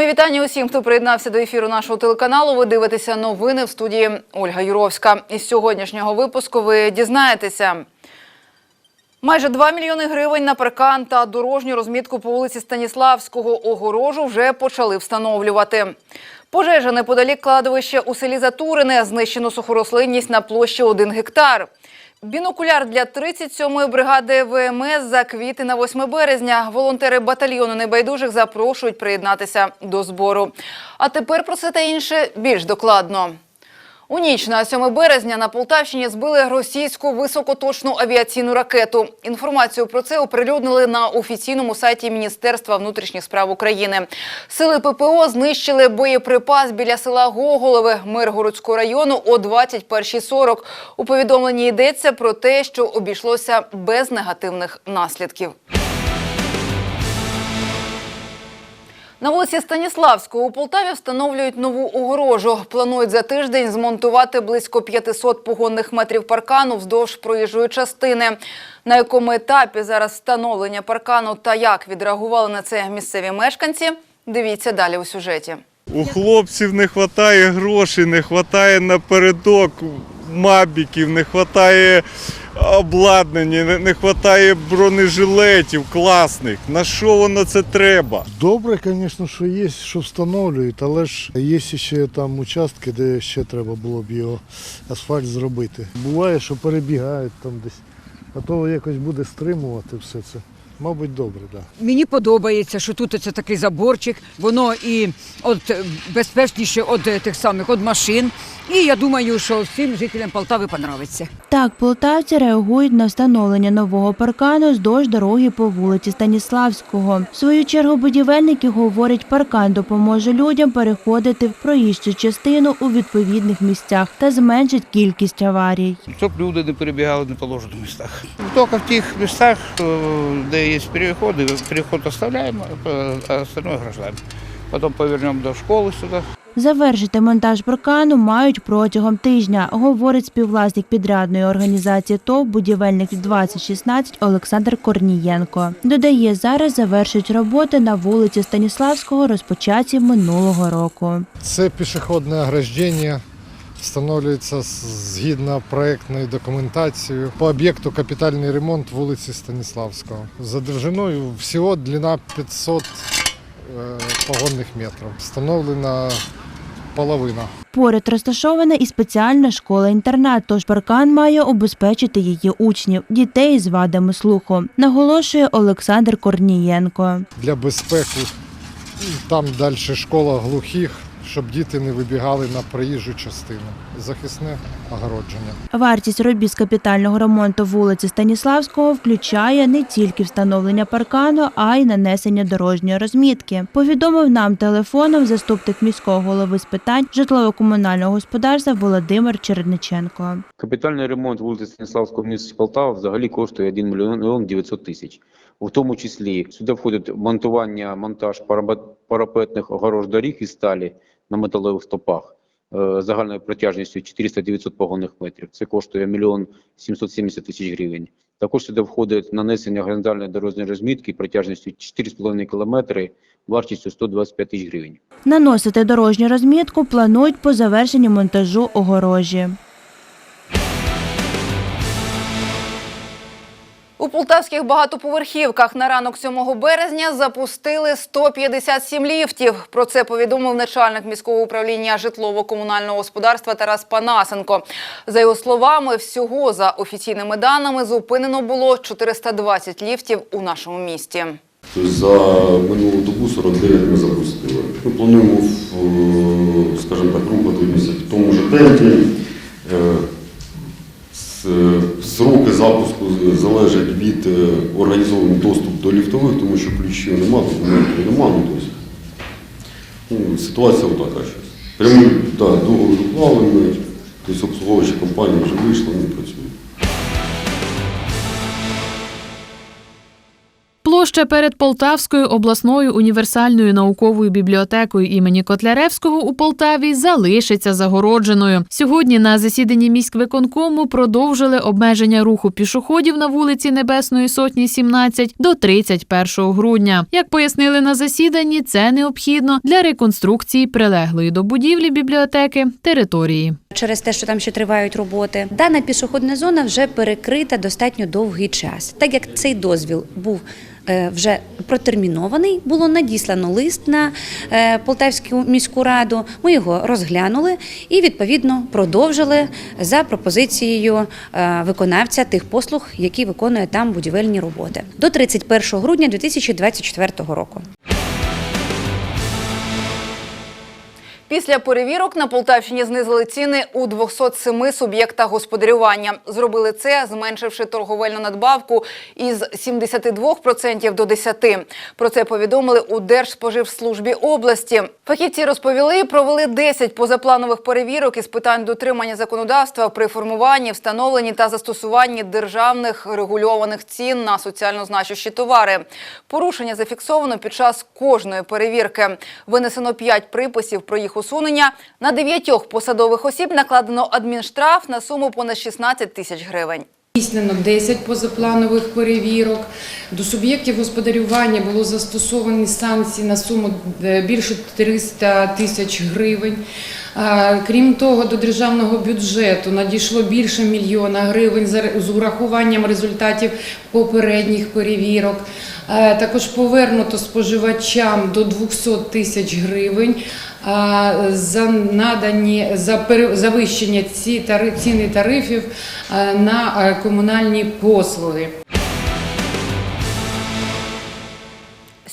Мої вітання усім, хто приєднався до ефіру нашого телеканалу. Ви дивитеся новини в студії Ольга Юровська. Із сьогоднішнього випуску ви дізнаєтеся. Майже 2 мільйони гривень на паркан та дорожню розмітку по вулиці Станіславського огорожу вже почали встановлювати. Пожежа неподалік кладовища у селі Затурине знищено сухорослинність на площі 1 гектар. Бінокуляр для 37-ї бригади ВМС за квіти на 8 березня. Волонтери батальйону небайдужих запрошують приєднатися до збору. А тепер про це та інше більш докладно. У ніч на 7 березня на Полтавщині збили російську високоточну авіаційну ракету. Інформацію про це оприлюднили на офіційному сайті Міністерства внутрішніх справ України. Сили ППО знищили боєприпас біля села Гоголове Миргородського району о 21.40. У повідомленні йдеться про те, що обійшлося без негативних наслідків. На вулиці Станіславського у Полтаві встановлюють нову огорожу. Планують за тиждень змонтувати близько 500 погонних метрів паркану вздовж проїжджої частини. На якому етапі зараз встановлення паркану та як відреагували на це місцеві мешканці, дивіться далі у сюжеті. У хлопців не вистачає грошей, не вистачає напередок мабіків, не вистачає обладнання, не- вистачає бронежилетів класних. На що воно це треба? Добре, звісно, що є, що встановлюють, але ж є ще там участки, де ще треба було б його асфальт зробити. Буває, що перебігають там десь, а то якось буде стримувати все це. Мабуть, добре, так. Да. Мені подобається, що тут це такий заборчик, воно і от е, безпечніше від е, тих самих від машин. І я думаю, що всім жителям Полтави понравиться. Так, полтавці реагують на встановлення нового паркану здовж дороги по вулиці Станіславського. В свою чергу будівельники говорять, паркан допоможе людям переходити в проїжджу частину у відповідних місцях та зменшить кількість аварій. щоб люди не перебігали в неположених містах. Тільки в тих містах, е, де є переходи, переход оставляємо, а остальное ограждаємо. Потім повернемо до школи сюди. Завершити монтаж паркану мають протягом тижня, говорить співвласник підрядної організації ТОВ «Будівельник 2016» Олександр Корнієнко. Додає, зараз завершують роботи на вулиці Станіславського, розпочаті минулого року. Це пішохідне ограждення. Встановлюється згідно проектної документації по об'єкту капітальний ремонт вулиці Станіславського. За довжиною всього длина 500 е, погонних метрів. Встановлена половина. Поряд розташована і спеціальна школа-інтернат, тож паркан має обезпечити її учнів, дітей з вадами слуху, наголошує Олександр Корнієнко. для безпеки. Там далі школа глухих, щоб діти не вибігали на проїжджу частину. Захисне огородження. Вартість робіт з капітального ремонту вулиці Станіславського включає не тільки встановлення паркану, а й нанесення дорожньої розмітки. Повідомив нам телефоном заступник міського голови з питань житлово-комунального господарства Володимир Черниченко. Капітальний ремонт вулиці Станіславського в місті Полтава взагалі коштує 1 мільйон 900 тисяч. В тому числі сюди входить монтування, монтаж парапет- парапетних огорож доріг із сталі на металевих стопах е, загальною протяжністю 400-900 погонних метрів. Це коштує 1 мільйон 770 тисяч гривень. Також сюди входить нанесення горизонтальної дорожньої розмітки протяжністю 4,5 кілометри, вартістю 125 тисяч гривень. Наносити дорожню розмітку планують по завершенні монтажу огорожі. У полтавських багатоповерхівках на ранок 7 березня запустили 157 ліфтів. Про це повідомив начальник міського управління житлово-комунального господарства Тарас Панасенко. За його словами, всього за офіційними даними зупинено було 420 ліфтів у нашому місті. Тобто за минулу добу 49 ми запустили. Ми плануємо, е, скажімо так, рухатися в тому ж темпі. Е, Сроки запуску залежать від е, організованого доступу до ліфтових, тому що ключів немає, документів немає. Ну, ну, ситуація отака щось. Прямий да, договір уклали тобто обслуговуюча компанія вже вийшла, не працюють. Площа перед Полтавською обласною універсальною науковою бібліотекою імені Котляревського у Полтаві залишиться загородженою. Сьогодні на засіданні міськвиконкому продовжили обмеження руху пішоходів на вулиці Небесної Сотні 17 до 31 грудня. Як пояснили на засіданні, це необхідно для реконструкції прилеглої до будівлі бібліотеки території. Через те, що там ще тривають роботи, дана пішохідна зона вже перекрита достатньо довгий час. Так як цей дозвіл був вже протермінований, було надіслано лист на е, Полтавську міську раду. Ми його розглянули і відповідно продовжили за пропозицією е, виконавця тих послуг, які виконує там будівельні роботи до 31 грудня 2024 року. Після перевірок на Полтавщині знизили ціни у 207 суб'єктах господарювання. Зробили це, зменшивши торговельну надбавку із 72% до 10%. Про це повідомили у Держспоживслужбі області. Фахівці розповіли, провели 10 позапланових перевірок із питань дотримання законодавства при формуванні, встановленні та застосуванні державних регульованих цін на соціально значущі товари. Порушення зафіксовано під час кожної перевірки. Винесено 5 приписів про їх усунення. На дев'ятьох посадових осіб накладено адмінштраф на суму понад 16 тисяч гривень. Здійснено 10 позапланових перевірок. До суб'єктів господарювання було застосовані санкції на суму е, більше 300 тисяч гривень. Крім того, до державного бюджету надійшло більше мільйона гривень з урахуванням результатів попередніх перевірок. Також повернуто споживачам до 200 тисяч гривень за надані за завищення ці тари- ціни тарифів на е, комунальні послуги.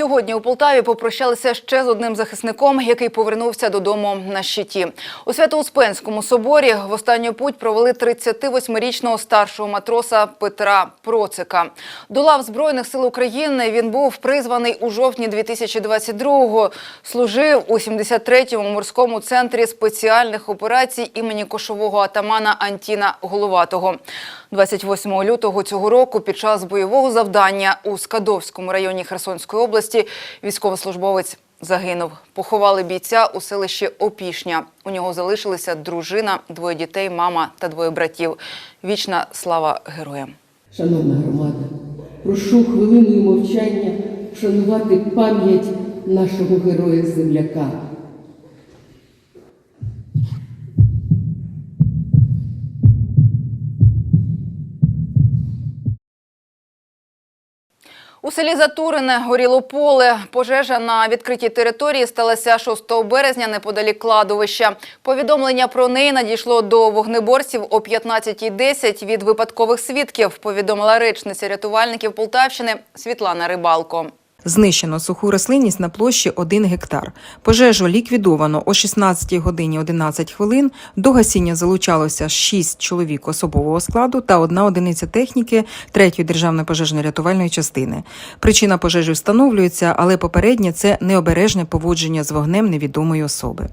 Сьогодні у Полтаві попрощалися ще з одним захисником, який повернувся додому на щиті. У Свято-Успенському соборі в останню путь провели 38-річного старшого матроса Петра Процика. До лав Збройних сил України він був призваний у жовтні 2022-го. Служив у 73-му морському центрі спеціальних операцій імені кошового атамана Антіна Головатого. 28 лютого цього року під час бойового завдання у Скадовському районі Херсонської області військовослужбовець загинув. Поховали бійця у селищі Опішня. У нього залишилися дружина, двоє дітей, мама та двоє братів. Вічна слава героям. Шановна громада, прошу хвилиною мовчання вшанувати пам'ять нашого героя-земляка. У селі Затурине горіло поле. Пожежа на відкритій території сталася 6 березня неподалік кладовища. Повідомлення про неї надійшло до вогнеборців о 15.10 від випадкових свідків, повідомила речниця рятувальників Полтавщини Світлана Рибалко. Знищено суху рослинність на площі 1 гектар. Пожежу ліквідовано о 16 годині 11 хвилин. До гасіння залучалося 6 чоловік особового складу та одна одиниця техніки 3-ї державної пожежно-рятувальної частини. Причина пожежі встановлюється, але попереднє це необережне поводження з вогнем невідомої особи.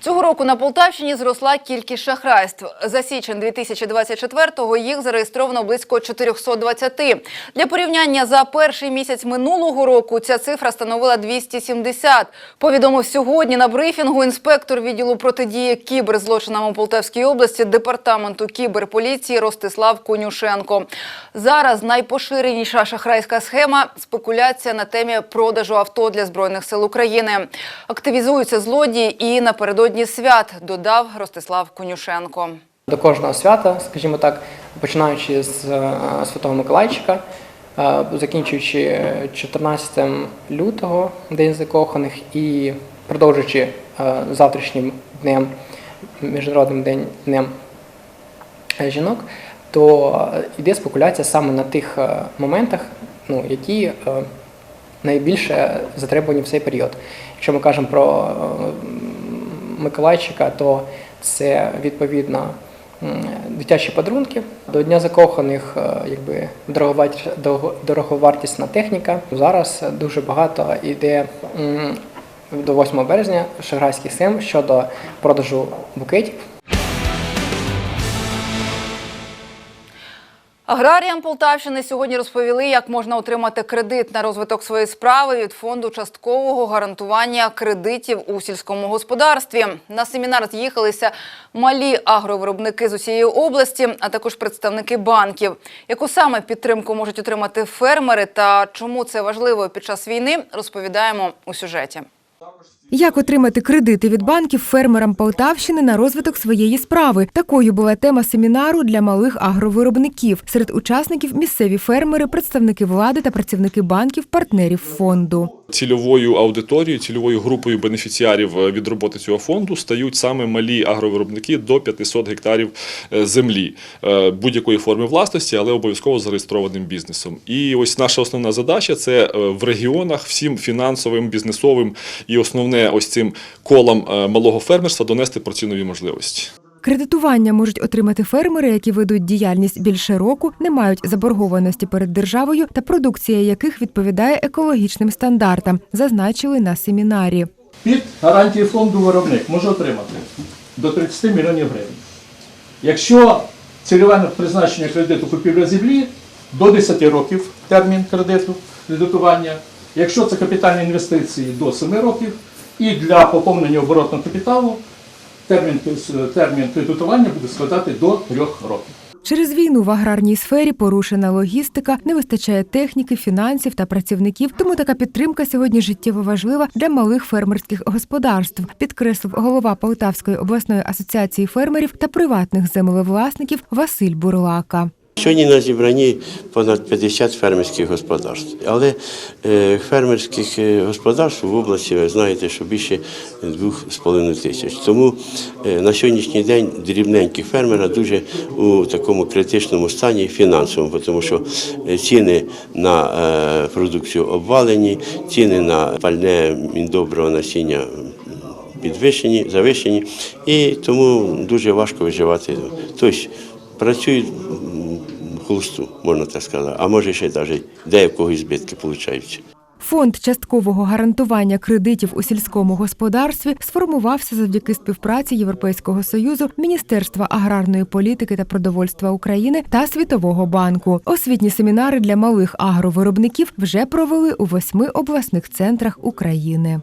Цього року на Полтавщині зросла кількість шахрайств. За січень 2024-го їх зареєстровано близько 420. Для порівняння за перший місяць минулого року ця цифра становила 270. Повідомив сьогодні на брифінгу інспектор відділу протидії кіберзлочинам у Полтавській області департаменту кіберполіції Ростислав Конюшенко. Зараз найпоширеніша шахрайська схема спекуляція на темі продажу авто для збройних сил України. Активізуються злодії і напередодні свят, додав Ростислав Конюшенко. До кожного свята, скажімо так, починаючи з е, Святого Миколайчика, е, закінчуючи 14 лютого, День закоханих, і продовжуючи е, завтрашнім днем, Міжнародним день- днем жінок, то йде спекуляція саме на тих моментах, ну, які найбільше затребувані в цей період. Якщо ми кажемо про Миколайчика, то це відповідно дитячі подарунки. До Дня закоханих е, якби дороговартісна, техніка. Зараз дуже багато йде до 8 березня Шиграйський схем щодо продажу букетів Аграріям Полтавщини сьогодні розповіли, як можна отримати кредит на розвиток своєї справи від фонду часткового гарантування кредитів у сільському господарстві. На семінар з'їхалися малі агровиробники з усієї області, а також представники банків. Яку саме підтримку можуть отримати фермери та чому це важливо під час війни, розповідаємо у сюжеті. Як отримати кредити від банків фермерам Полтавщини на розвиток своєї справи? Такою була тема семінару для малих агровиробників. Серед учасників місцеві фермери, представники влади та працівники банків, партнерів фонду. Цільовою аудиторією, цільовою групою бенефіціарів е, від роботи цього фонду стають саме малі агровиробники до 500 гектарів е, землі е, будь-якої форми власності, але обов'язково зареєстрованим бізнесом. І ось наша основна задача це в регіонах всім фінансовим, бізнесовим і основне ось цим колам е, малого фермерства донести про ці нові можливості. Кредитування можуть отримати фермери, які ведуть діяльність більше року, не мають заборгованості перед державою та продукція яких відповідає екологічним стандартам, зазначили на семінарі. Під гарантії фонду виробник може отримати до 30 мільйонів гривень. Якщо цільове призначення кредиту купівля землі до 10 років термін кредиту, кредитування. Якщо це капітальні інвестиції до 7 років, і для поповнення оборотного капіталу термін, термін кредитування буде складати до 3 років. Через війну в аграрній сфері порушена логістика, не вистачає техніки, фінансів та працівників. Тому така підтримка сьогодні життєво важлива для малих фермерських господарств, підкреслив голова Полтавської обласної асоціації фермерів та приватних землевласників Василь Бурлака. Сьогодні на зібранні понад 50 фермерських господарств. Але е, фермерських е, господарств в області, ви знаєте, що більше 2,5 тисяч. Тому е, на сьогоднішній день дрібненьких фермера дуже у такому критичному стані фінансовому, тому що ціни на продукцію обвалені, ціни на пальне міндоброго насіння підвищені, завищені, і тому дуже важко виживати. Тобто працюють м, можна так сказати, а може ще навіть деякого збитки получаються. Фонд часткового гарантування кредитів у сільському господарстві сформувався завдяки співпраці Європейського союзу, Міністерства аграрної політики та продовольства України та Світового банку. Освітні семінари для малих агровиробників вже провели у восьми обласних центрах України.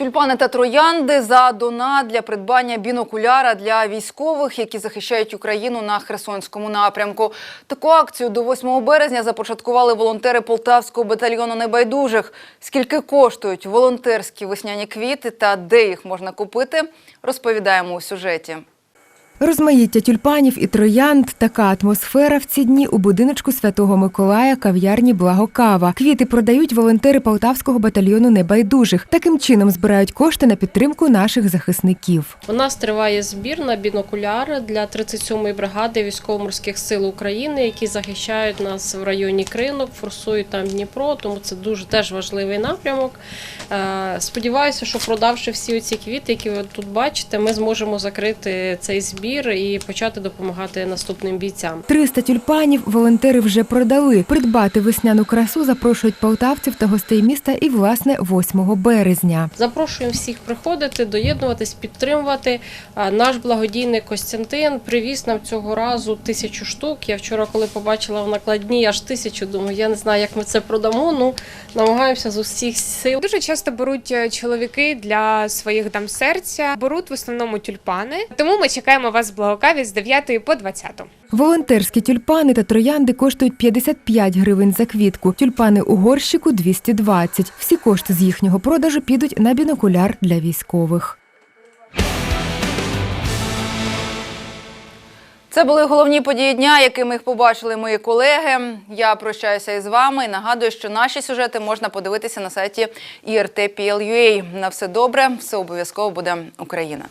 Тюльпани та троянди за донат для придбання бінокуляра для військових, які захищають Україну на Херсонському напрямку. Таку акцію до 8 березня започаткували волонтери Полтавського батальйону небайдужих. Скільки коштують волонтерські весняні квіти та де їх можна купити, розповідаємо у сюжеті. Розмаїття тюльпанів і троянд така атмосфера в ці дні у будиночку Святого Миколая кав'ярні Благокава. Квіти продають волонтери Полтавського батальйону небайдужих. Таким чином збирають кошти на підтримку наших захисників. У нас триває збір на бінокуляри для 37-ї бригади військово-морських сил України, які захищають нас в районі Кринок, форсують там Дніпро. Тому це дуже теж важливий напрямок. Е, Сподіваюся, що продавши всі ці квіти, які ви тут бачите, ми зможемо закрити цей збір і почати допомагати наступним бійцям. 300 тюльпанів волонтери вже продали. Придбати весняну красу запрошують полтавців та гостей міста і, власне, 8 березня. Запрошуємо всіх приходити, доєднуватись, підтримувати. Наш благодійник Костянтин привіз нам цього разу тисячу штук. Я вчора, коли побачила в накладні аж тисячу, думаю, я не знаю, як ми це продамо. Ну намагаємося з усіх сил. Дуже часто беруть е, чоловіки для своїх дам серця, беруть в основному тюльпани. Тому ми чекаємо вас в Благокаві з 9 по 20. Волонтерські тюльпани та троянди коштують 55 гривень за квітку. Тюльпани у горщику 220. Всі кошти з їхнього продажу підуть на бінокуляр для військових. Це були головні події дня, якими їх побачили мої колеги. Я прощаюся із вами і нагадую, що наші сюжети можна подивитися на сайті IRT.PL.UA. На все добре, все обов'язково буде Україна.